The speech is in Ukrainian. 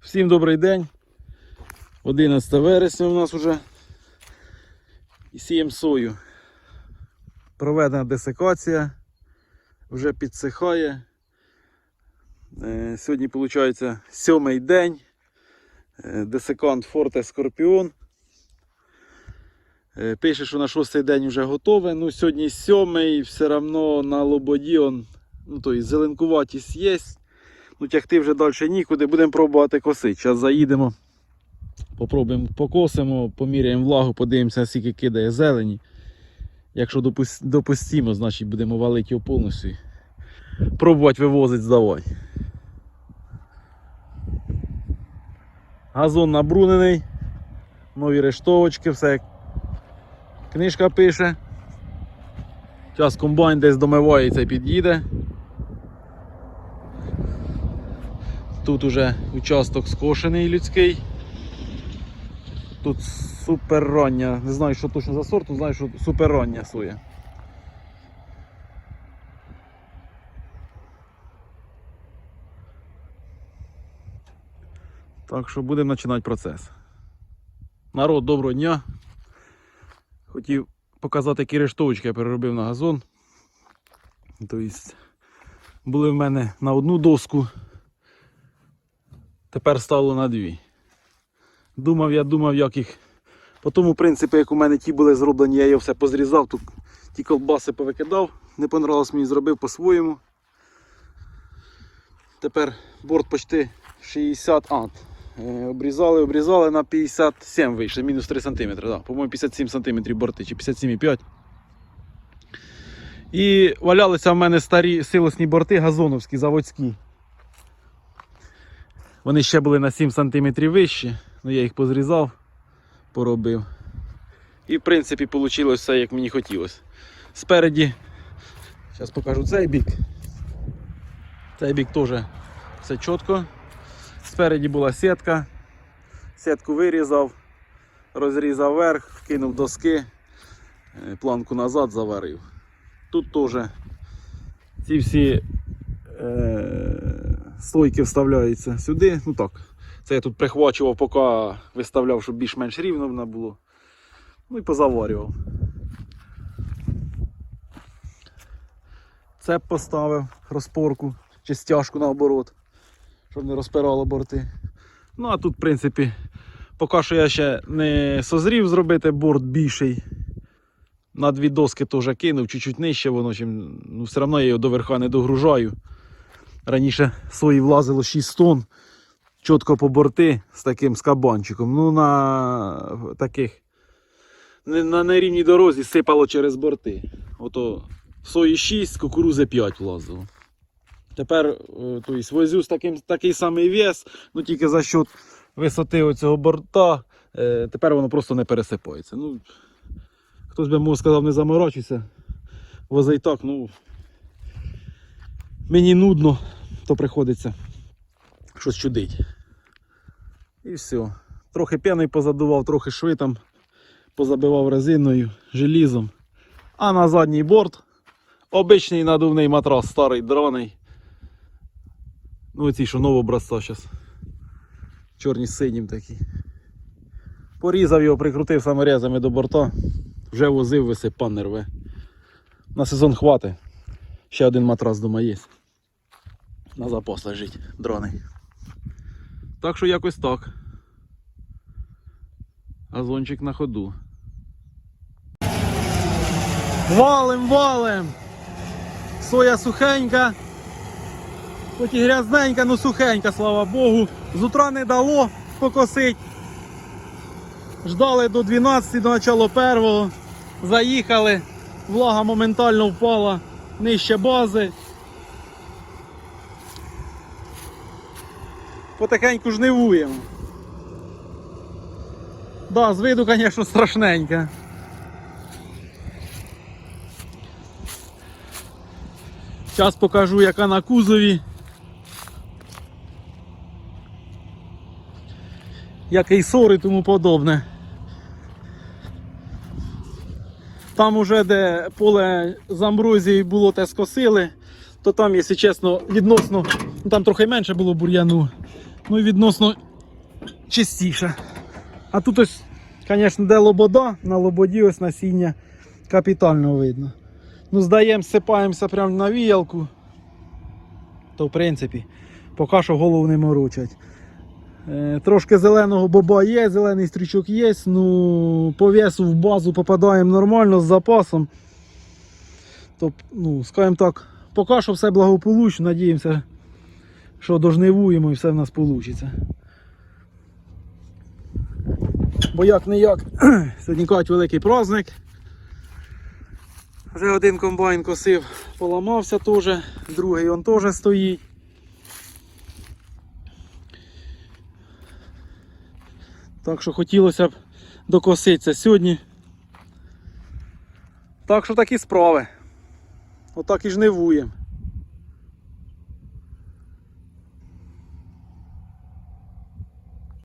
Всім добрий день. 11 вересня у нас вже. І сіємо сою. Проведена десикація. Вже підсихає. Е, Сьогодні, виходить, сьомий день. Е, Десикант Форте Скорпіон. Е, Пише, що на шостий день вже готове. Ну, сьогодні сьомий, все одно на лободі он, ну, то зеленкуватість є. Ну, тягти вже далі нікуди, будемо пробувати косити. Зараз заїдемо, попробуємо покосимо, поміряємо влагу, подивимося, скільки кидає зелені. Якщо допус- допустимо, значить будемо валити його повністю. Пробувати вивозити, здавати. Газон набрунений, нові рештовочки, все книжка пише. Зараз комбайн десь домивається під'їде. Тут уже участок скошений людський. Тут супер рання. Не знаю, що точно за сорт, але знаю, що супер рання соя. Так що будемо починати процес. Народ, доброго дня. Хотів показати, які рештовочки я переробив на газон. Тобто були в мене на одну доску. Тепер стало на дві. Думав, я думав, як їх. По тому принципі, як у мене ті були зроблені, я його все позрізав, тут ті колбаси повикидав, не понравилось мені зробив по-своєму. Тепер борт почти 60 ант. Е, Обрізали, обрізали на 57 вийшли, мінус 3 см. Да. По-моєму, 57 см борти чи 57,5. І валялися в мене старі силосні борти газоновські, заводські. Вони ще були на 7 см вищі, але я їх позрізав, поробив. І в принципі вийшло все, як мені хотілося. Спереді, зараз покажу цей бік. Цей бік теж все чітко. Спереді була сітка. Сітку вирізав, розрізав верх, вкинув доски, е, планку назад заварив. Тут теж ці всі е, стойки вставляються сюди. Ну так. Це я тут прихвачував, поки виставляв, щоб більш-менш рівно воно було. Ну і позаварював. Цеп поставив розпорку чи стяжку наоборот, щоб не розпирало борти. Ну а тут, в принципі, поки що я ще не созрів зробити борт більший. На дві доски теж кинув, чуть-чуть нижче воно, чим, ну все одно я його до верха не догружаю. Раніше сої влазило 6 тонн, чітко по борти з таким скабанчиком. Ну на таких на нерівній дорозі сипало через борти. Ото сої 6, кукурузи 5 влазило. Тепер е, то возю з таким, такий самий вес, ну тільки за счет висоти оцього борта, е, тепер воно просто не пересипається. Ну, хтось би мов сказав, не заморочуйся. Вози так, ну мені нудно, то приходиться щось чудить. І все. Трохи п'яний позадував, трохи шви там позабивав резиною, желізом. А на задній борт обичний надувний матрас, старий драний. Ну оці, що нового образця зараз. Чорні з синім такі. Порізав його, прикрутив саморезами до борта. Вже возив, висипан рве. На сезон хватить. Ще один матрас дома є. На запас лежить дроний. Так що якось так. Газончик на ходу. Валим, валим! Соя сухенька. Хоч і грязненька, ну сухенька, слава Богу. З утра не дало покосить. Ждали до 12, до начала першого. Заїхали. Влага моментально впала нижче бази. Потихеньку жнивуємо. Да, з виду, звісно, страшненька. Зараз покажу, яка на кузові. Який сор і тому подобне. Там уже де поле з амброзії було те скосили, то там, якщо чесно, відносно, там трохи менше було бур'яну. Ну і відносно чистіше. А тут ось, звісно, де лобода, на лободі ось насіння капітально видно. Ну, здаємо, сипаємося прямо на віялку. То в принципі, поки що голову не морочать. Е, Трошки зеленого боба є, зелений стрічок є. Ну, по весу в базу попадаємо нормально з запасом. Тобто, ну, скажімо так, поки що все благополучно, надіємося, що дожнивуємо і все в нас вийде. Бо як не як, сьогодні кажуть великий праздник. Вже один комбайн косив, поламався теж, другий он теж стоїть. Так що хотілося б докоситися сьогодні. Так що такі справи. Отак і жнивуємо.